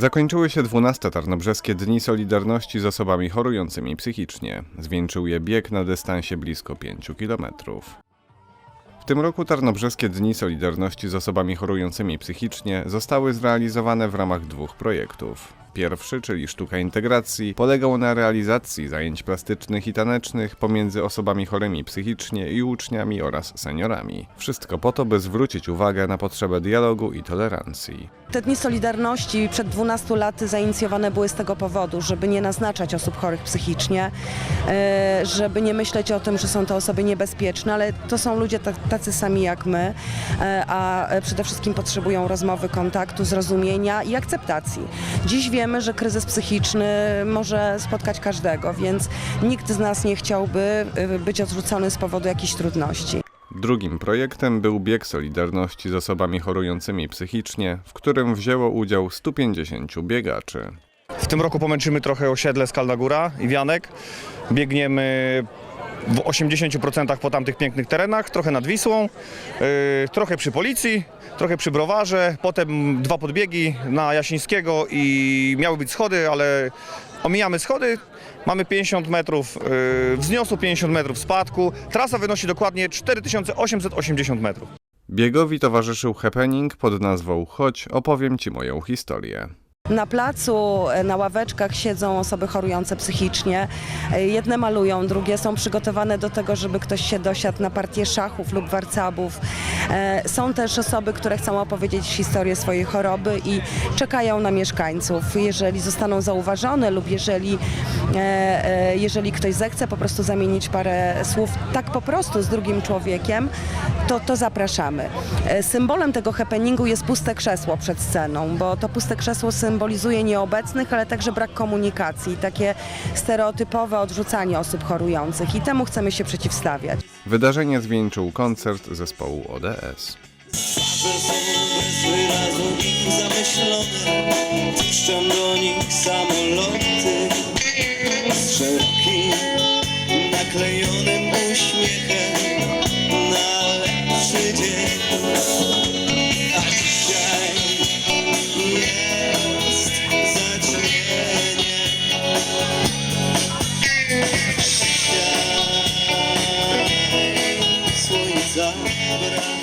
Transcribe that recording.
Zakończyły się 12 Tarnobrzeskie Dni Solidarności z osobami chorującymi psychicznie. Zwieńczył je bieg na dystansie blisko 5 kilometrów. W tym roku Tarnobrzeskie Dni Solidarności z osobami chorującymi psychicznie zostały zrealizowane w ramach dwóch projektów. Pierwszy, czyli Sztuka Integracji, polegał na realizacji zajęć plastycznych i tanecznych pomiędzy osobami chorymi psychicznie i uczniami oraz seniorami. Wszystko po to, by zwrócić uwagę na potrzebę dialogu i tolerancji. Te dni Solidarności przed 12 laty zainicjowane były z tego powodu, żeby nie naznaczać osób chorych psychicznie, e, żeby nie myśleć o tym, że są to osoby niebezpieczne, ale to są ludzie ta- tacy sami jak my, e, a przede wszystkim potrzebują rozmowy, kontaktu, zrozumienia i akceptacji. Dziś wiemy, że kryzys psychiczny może spotkać każdego, więc nikt z nas nie chciałby e, być odrzucony z powodu jakichś trudności. Drugim projektem był bieg Solidarności z osobami chorującymi psychicznie, w którym wzięło udział 150 biegaczy. W tym roku pomęczymy trochę osiedle Skalna Góra i Wianek. Biegniemy w 80% po tamtych pięknych terenach, trochę nad Wisłą, yy, trochę przy policji, trochę przy browarze, potem dwa podbiegi na Jasińskiego i miały być schody, ale omijamy schody. Mamy 50 metrów yy, wzniosu, 50 metrów spadku. Trasa wynosi dokładnie 4880 metrów. Biegowi towarzyszył happening pod nazwą Chodź, opowiem Ci moją historię. Na placu, e, na ławeczkach siedzą osoby chorujące psychicznie. E, Jedne malują, drugie są przygotowane do tego, żeby ktoś się dosiadł na partię szachów lub warcabów. E, Są też osoby, które chcą opowiedzieć historię swojej choroby i czekają na mieszkańców. Jeżeli zostaną zauważone lub jeżeli, jeżeli ktoś zechce po prostu zamienić parę słów tak po prostu z drugim człowiekiem, to, to zapraszamy. E, Symbolem tego happeningu jest puste krzesło przed sceną, bo to puste krzesło symbolizuje nieobecnych, ale także brak komunikacji, takie stereotypowe odrzucanie osób chorujących i temu chcemy się przeciwstawiać. Wydarzenie zwieńczył koncert zespołu ODS. Że sklejonym uśmiechem na lepszy dzień. A dzisiaj jest zaćmienie. A dzisiaj słońca brak.